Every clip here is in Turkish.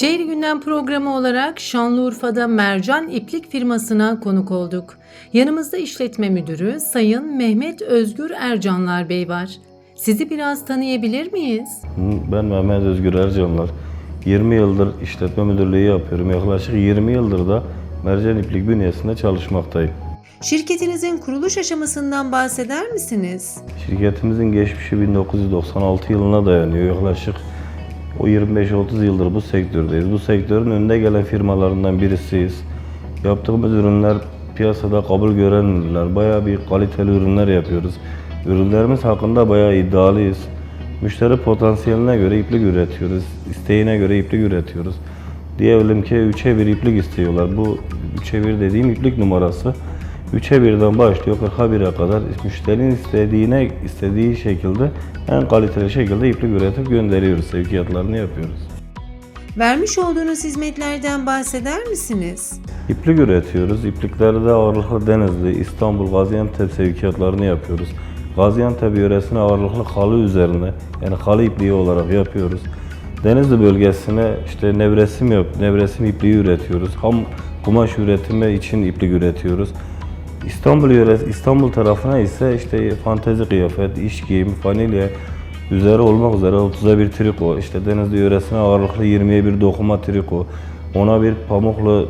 Şehir Gündem programı olarak Şanlıurfa'da Mercan İplik firmasına konuk olduk. Yanımızda işletme müdürü Sayın Mehmet Özgür Ercanlar Bey var. Sizi biraz tanıyabilir miyiz? Ben Mehmet Özgür Ercanlar. 20 yıldır işletme müdürlüğü yapıyorum. Yaklaşık 20 yıldır da Mercan İplik bünyesinde çalışmaktayım. Şirketinizin kuruluş aşamasından bahseder misiniz? Şirketimizin geçmişi 1996 yılına dayanıyor. Yaklaşık o 25-30 yıldır bu sektördeyiz. Bu sektörün önde gelen firmalarından birisiyiz. Yaptığımız ürünler piyasada kabul gören ürünler. Bayağı bir kaliteli ürünler yapıyoruz. Ürünlerimiz hakkında bayağı iddialıyız. Müşteri potansiyeline göre iplik üretiyoruz. İsteğine göre iplik üretiyoruz. Diyelim ki 3'e 1 iplik istiyorlar. Bu 3'e 1 dediğim iplik numarası. 3'e 1'den başlıyor 40'a 1'e kadar müşterinin istediğine istediği şekilde en kaliteli şekilde iplik üretip gönderiyoruz. Sevkiyatlarını yapıyoruz. Vermiş olduğunuz hizmetlerden bahseder misiniz? İplik üretiyoruz. İpliklerde ağırlıklı Denizli, İstanbul, Gaziantep sevkiyatlarını yapıyoruz. Gaziantep yöresine ağırlıklı halı üzerine yani halı ipliği olarak yapıyoruz. Denizli bölgesine işte nevresim yap, nevresim ipliği üretiyoruz. Ham kumaş üretimi için iplik üretiyoruz. İstanbul yöresi, İstanbul tarafına ise işte fantezi kıyafet, iş giyimi, fanilya üzeri olmak üzere 30'a bir triko, işte Denizli yöresine ağırlıklı 20'ye bir dokuma triko, ona bir pamuklu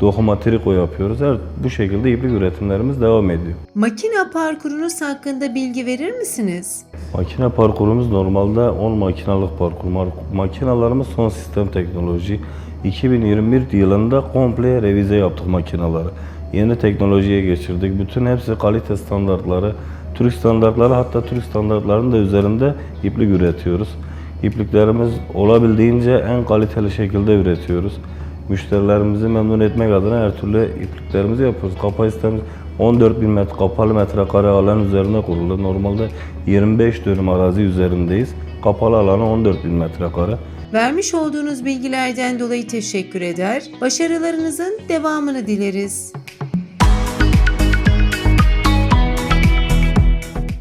dokuma triko yapıyoruz. Her bu şekilde iplik üretimlerimiz devam ediyor. Makine parkurunuz hakkında bilgi verir misiniz? Makine parkurumuz normalde 10 makinalık parkur. Makinalarımız son sistem teknoloji. 2021 yılında komple revize yaptık makinaları. Yeni teknolojiye geçirdik. Bütün hepsi kalite standartları, Türk standartları hatta Türk standartlarının da üzerinde iplik üretiyoruz. İpliklerimiz olabildiğince en kaliteli şekilde üretiyoruz. Müşterilerimizi memnun etmek adına her türlü ipliklerimizi yapıyoruz. Kapasitemiz 14 bin metre kapalı metrekare alan üzerine kuruldu. Normalde 25 dönüm arazi üzerindeyiz. Kapalı alanı 14 bin metrekare. Vermiş olduğunuz bilgilerden dolayı teşekkür eder, başarılarınızın devamını dileriz.